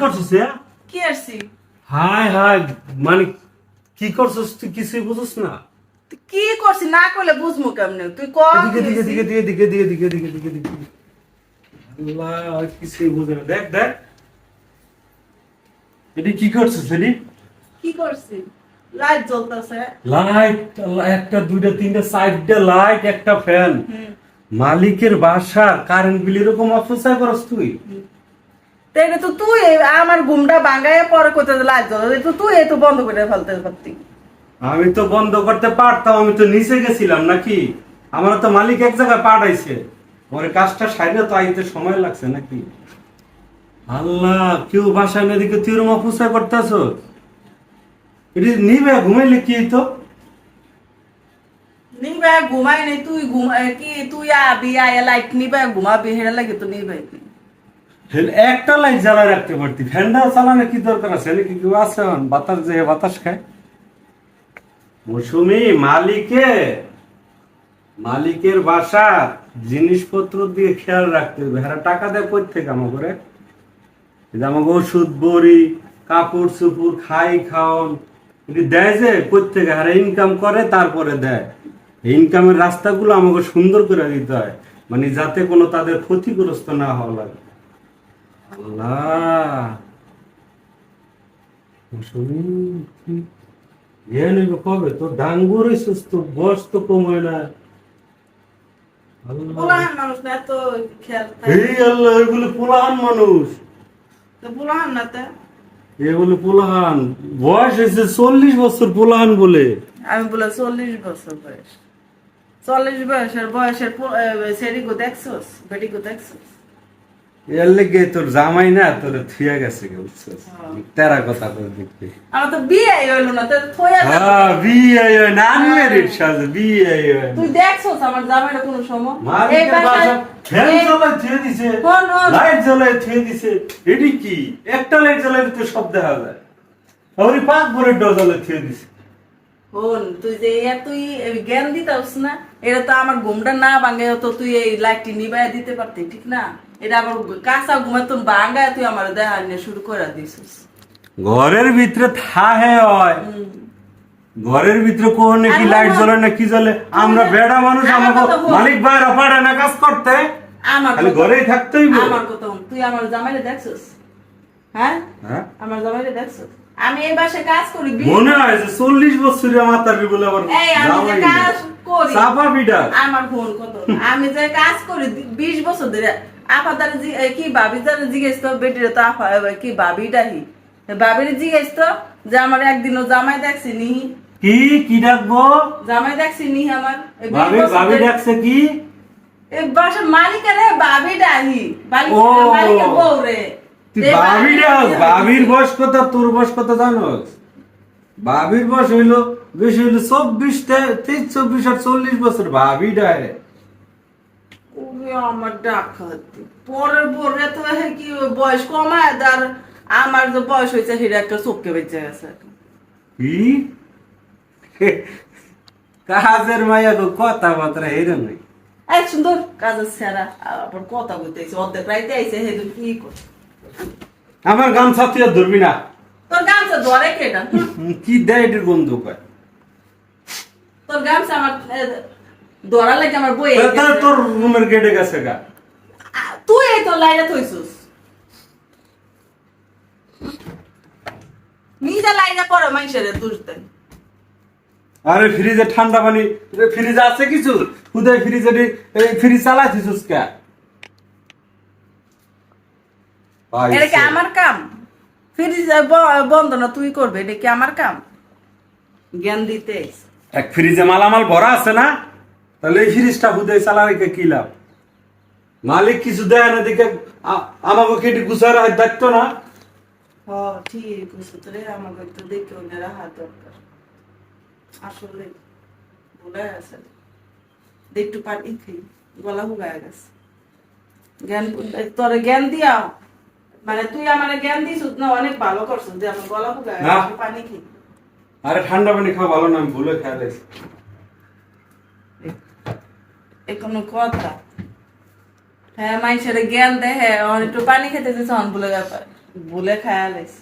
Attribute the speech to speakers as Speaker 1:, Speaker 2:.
Speaker 1: করছিস হ্যাঁ?
Speaker 2: কি আসছি
Speaker 1: হাই হাই মানে কি করছিস তুই কিছুই না।
Speaker 2: কি করছিস? না করলে কেমনে? তুই ক
Speaker 1: দিকে দিকে দিকে দিকে দিকে দিকে দিকে দিকে দিকে আল্লাহ কিছুই বুঝে না। দেখ দেখ। এটি কি করছিস এটি
Speaker 2: কি করছিস লাইট জ্বলতেছে।
Speaker 1: লাইট একটা দুইটা তিনটা চারটা লাইট একটা ফ্যান। মালিকের বাসা কারেন্ট বিল এরকম অপচয় করস তুই?
Speaker 2: এটা তো তুই আমার ঘুমটা ভাঙায় পরে কোথায় লাইট জ্বলে তো তুই তো বন্ধ করে ফেলতে পারতি।
Speaker 1: আমি তো বন্ধ করতে পারতাম আমি তো নিচে গেছিলাম নাকি? আমার তো মালিক এক জায়গায় পাঠাইছে। ওর কাজটা সাইডে তো আইতে সময় লাগছে নাকি? আল্লাহ কেউ বাসায় না দিকে তুই অপচয় করতেছ? এটি নিবে ঘুমাইলে কি তো
Speaker 2: নিবে ঘুমাই নেই তুই ঘুম এ, কি? তুই আবি আয় লাইট নিবে ঘুমাবি হেরা লাগে তো নিবে।
Speaker 1: একটা লাইট জ্বালা রাখতে পারতি। ফ্যানটা চালানো কি দরকার আছে? নাকি কেউ আছে বাতাস যে, বাতাস খায়। মৌসুমি, মালিকে, মালিকের বাসা জিনিসপত্র দিয়ে খেয়াল রাখতে হবে। হ্যাঁ টাকা দেয় কই থেকে আমার করে আমাকে ওষুধ, বড়ি, কাপড় চুপুর খাই, খাওন। এটি দেয় যে থেকে হ্যাঁ ইনকাম করে, তারপরে দেয়। ইনকামের রাস্তাগুলো আমাকে সুন্দর করে দিতে হয়। মানে যাতে কোনো তাদের ক্ষতিগ্রস্ত না হওয়া লাগে। আল্লাহ। ইয়ে কবে? তোর ডাঙ্গুর তোর বয়স তো কম হয় না
Speaker 2: পোলাহান মানুষ। তো তো? পোলাহান
Speaker 1: এগুলো পোলাহান। বয়স হয়েছে চল্লিশ বছর পোলাহান বলে।
Speaker 2: আমি বলে চল্লিশ বছর বয়স। চল্লিশ বয়সের বয়সের সেরিগো দেখছোস? বেটিগো দেখছোস?
Speaker 1: এর লেগে তোর জামাই না তোর থুয়া গেছে গে, বুঝছিস? তেরা কথা তোর দেখতে
Speaker 2: আমার তো বিয়ে হইল না তো থইয়া
Speaker 1: হ্যাঁ বিয়ে না আনমেরিড সাজে বিয়ে
Speaker 2: তুই দেখছোস আমার জামাইটা কোনো সময়? এই
Speaker 1: বাসা ফ্যান জ্বলায় থুয়ে দিছে
Speaker 2: হন, হন।
Speaker 1: লাইট জ্বলায় থুয়ে দিছে। এটি কি? একটা লাইট জ্বলায় তো সব দেখা যায়। আবার পাঁচ ভরের থুয়ে দিছে।
Speaker 2: হন তুই যে ইয়া তুই জ্ঞান দিতাস না এটা তো আমার ঘুমটা না ভাঙে তো তুই এই লাইটটি নিবাই দিতে পারতি ঠিক না? এটা আবার কাঁচা ঘুমে তুই তুই আমার দেখা নিয়ে শুরু করে দিছিস
Speaker 1: ঘরের ভিতরে থাহে হয়। ঘরের ভিতরে কোন কি লাইট জ্বলে না কি জ্বলে? আমরা বেড়া মানুষ
Speaker 2: আমার
Speaker 1: আমাকে। মালিক বাইরে পারে না কাজ করতে?
Speaker 2: আমার
Speaker 1: খালি ঘরেই থাকতেই
Speaker 2: আমার কথা তুই আমার জামাইরে দেখছিস? হ্যাঁ?
Speaker 1: হ্যাঁ?
Speaker 2: আমার জামাইরে দেখছিস? আমি এই বাসায় কাজ করি
Speaker 1: মনে হয় যে চল্লিশ বছরের মাতার বলে আবার
Speaker 2: এই আমি যে কাজ করি
Speaker 1: চাপা বিডা
Speaker 2: আমার ফোন কত? আমি যে কাজ করি বিশ বছর ধরে আপা জি- কি ভাবি দ্বারা জিজ্ঞেস তো বেটির তো আপা এ, কি ভাবি ডাহি ভাবির জিজ্ঞেস তো যে আমার একদিনও জামাই দেখছি নিহি
Speaker 1: কি কি ডাকবো?
Speaker 2: জামাই দেখছি নিহি আমার?
Speaker 1: ভাবি ভাবি ডাকছে কি?
Speaker 2: এই বাসার মালিকের ভাবি ডাহি। মালিকের বউ রে
Speaker 1: ভাবির বয়স কত তোর বয়স কত জানোস ভাবির বয়স হইল বেশি হইল চব্বিশ তেইশ চব্বিশ আর চল্লিশ বছর ভাবি ডায়
Speaker 2: আমার পরের পরে তো কি বয়স কমায় আর আমার যে বয়স হয়েছে সেটা একটা চোখকে বেঁচে গেছে।
Speaker 1: কি? কাজের মায়া গো কথা বার্তা এরম নাই।
Speaker 2: এক সুন্দর কাজের সেরা। আবার কথা বলতেছে অর্ধেক রাইতে আইছে হে কি কর
Speaker 1: আমার গামছা তুই আর ধরবি না।
Speaker 2: তোর গামছা ধরে কেটা
Speaker 1: হুম, কি দেয় এটির বন্ধু কয়?
Speaker 2: তোর গামছা আমার ধরা লাগে আমার বই
Speaker 1: তোর রুমের গেটে গেছে গা।
Speaker 2: তুই এই তো লাইনে থইছিস। নিজে লাইনে পড়ে মানুষের দুষতেন
Speaker 1: আরে ফ্রিজে ঠান্ডা পানি ফ্রিজে আছে কিছু? উদয় ফ্রিজে ফ্রিজ চালাইছিস কে?
Speaker 2: এটা কি আমার কাম? ফ্রিজ বন্ধ না তুই করবে এটা কি আমার কাম? জ্ঞান দিতে।
Speaker 1: এক ফ্রিজে মালামাল ভরা আছে না? তাহলে এই ফ্রিজটা কি লাভ? মালিক কিছু দেয় না দেখে আমাকে কেটে গুছার দেখতো না?
Speaker 2: ঠিক আমাকে দেখে দরকার। আসলে বলে আছে একটু পানি খাই গলা হুগায় গেছে। জ্ঞান তোরে জ্ঞান দিয়াও। মানে তুই আমার জ্ঞান দিস না অনেক ভালো করছিস যে আমার গলা ফুলা পানি খাই
Speaker 1: আরে ঠান্ডা পানি খাওয়া ভালো না আমি ভুলে খেয়াল আছে
Speaker 2: এ কথা। হ্যাঁ মানুষের জ্ঞান দেয় হ্যাঁ একটু পানি খেতে দিস বলে ব্যাপার ভুলে খায়া লাইছে